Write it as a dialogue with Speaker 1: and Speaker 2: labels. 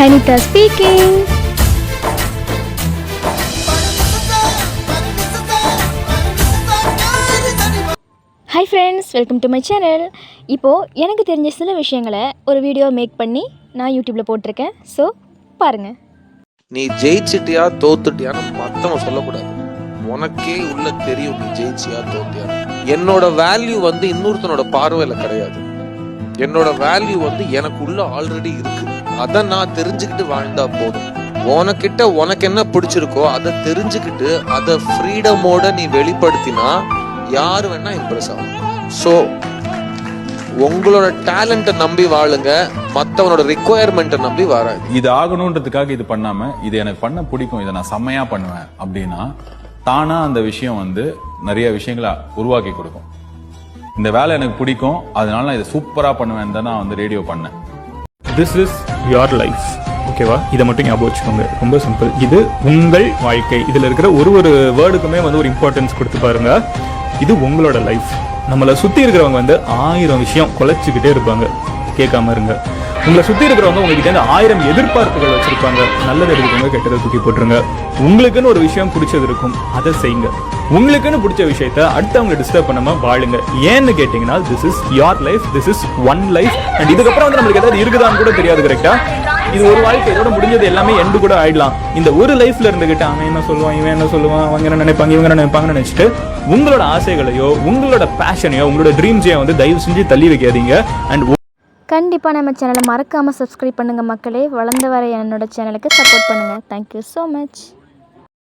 Speaker 1: Anita speaking hi friends welcome to my channel இப்போது எனக்கு தெரிஞ்ச சில விஷயங்களை ஒரு வீடியோ மேக் பண்ணி நான் யூடியூப்பில் போட்டிருக்கேன். ஸோ பாருங்கள்
Speaker 2: நீ ஜெயிச்சிட்டியா தோத்துட்டியான்னு மற்றவங்க சொல்லக்கூடாது. உனக்கே உள்ள தெரியும் நீ ஜெயிச்சியா தோத்தியா என்னோட வேல்யூ வந்து இன்னொருத்தனோட பார்வையில் கிடையாது. என்னோட வேல்யூ வந்து எனக்குள்ள ஆல்ரெடி இருக்கு. அதை நான் தெரிஞ்சுக்கிட்டு வாழ்ந்தா போதும். உனக்கிட்ட உனக்கு என்ன பிடிச்சிருக்கோ அதை தெரிஞ்சுக்கிட்டு அதை ஃப்ரீடமோட நீ வெளிப்படுத்தினா யார் வேணா இம்ப்ரெஸ் ஆகும். ஸோ உங்களோட டேலண்ட்டை நம்பி வாழுங்க. மற்றவனோட ரிக்குவயர்மெண்ட்டை நம்பி வராது.
Speaker 3: இது ஆகணுன்றதுக்காக இது பண்ணாம இது எனக்கு பண்ண பிடிக்கும். இதை நான் செம்மையா பண்ணுவேன் அப்படின்னா தானா அந்த விஷயம் வந்து நிறைய விஷயங்களை உருவாக்கி கொடுக்கும். இந்த வேலை எனக்கு பிடிக்கும். அதனால நான் இதை சூப்பராக பண்ணுவேன் தான் நான் வந்து ரேடியோ பண்ணேன்.
Speaker 4: திஸ் இஸ் யோர் லைஃப் ஓகேவா இதை மட்டும் ஞாபகம் வச்சுக்கோங்க. ரொம்ப சிம்பிள் இது உங்கள் வாழ்க்கை. இதில் இருக்கிற ஒரு ஒரு வேர்டுக்குமே வந்து ஒரு இம்பார்ட்டன்ஸ் கொடுத்து பாருங்க. இது உங்களோட லைஃப் நம்மளை சுற்றி இருக்கிறவங்க வந்து ஆயிரம் விஷயம் குலைச்சிக்கிட்டே இருப்பாங்க. கேட்காம இருங்க. உங்களை சுற்றி இருக்கிறவங்க உங்ககிட்ட இருந்து ஆயிரம் எதிர்பார்ப்புகள் வச்சுருப்பாங்க. நல்லது எடுத்துக்கோங்க கெட்டதை தூக்கி போட்டுருங்க. உங்களுக்குன்னு ஒரு விஷயம் பிடிச்சது இருக்கும். அதை செய்யுங்க. உங்களுக்குன்னு பிடிச்ச விஷயத்த அடுத்தவங்களை டிஸ்டர்ப் பண்ணாம வாழுங்க. ஏன்னு கேட்டீங்கன்னா this is your life this is one life and இதுக்கப்புறம் வந்து நம்மளுக்கு ஏதாவது இருக்குதான்னு கூட தெரியாது கரெக்டா இது ஒரு வாழ்க்கை இதோட முடிஞ்சது எல்லாமே எண்டு கூட ஆயிடலாம். இந்த ஒரு லைஃப்ல இருந்துகிட்டு அவன் என்ன சொல்லுவான் இவன் என்ன சொல்லுவான் அவங்க என்ன நினைப்பாங்க இவங்க என்ன நினைப்பாங்கன்னு நினைச்சிட்டு உங்களோட ஆசைகளையோ உங்களோட பேஷனையோ உங்களோட ட்ரீம்ஸையோ வந்து தயவு செஞ்சு தள்ளி வைக்காதீங்க. அண்ட்
Speaker 1: கண்டிப்பாக நம்ம சேனலை மறக்காமல் சப்ஸ்கிரைப் பண்ணுங்கள் மக்களே. வளர்ந்து வர என்னோட சேனலுக்கு சப்போர்ட் பண்ணுங்கள் தேங்க்யூ ஸோ மச்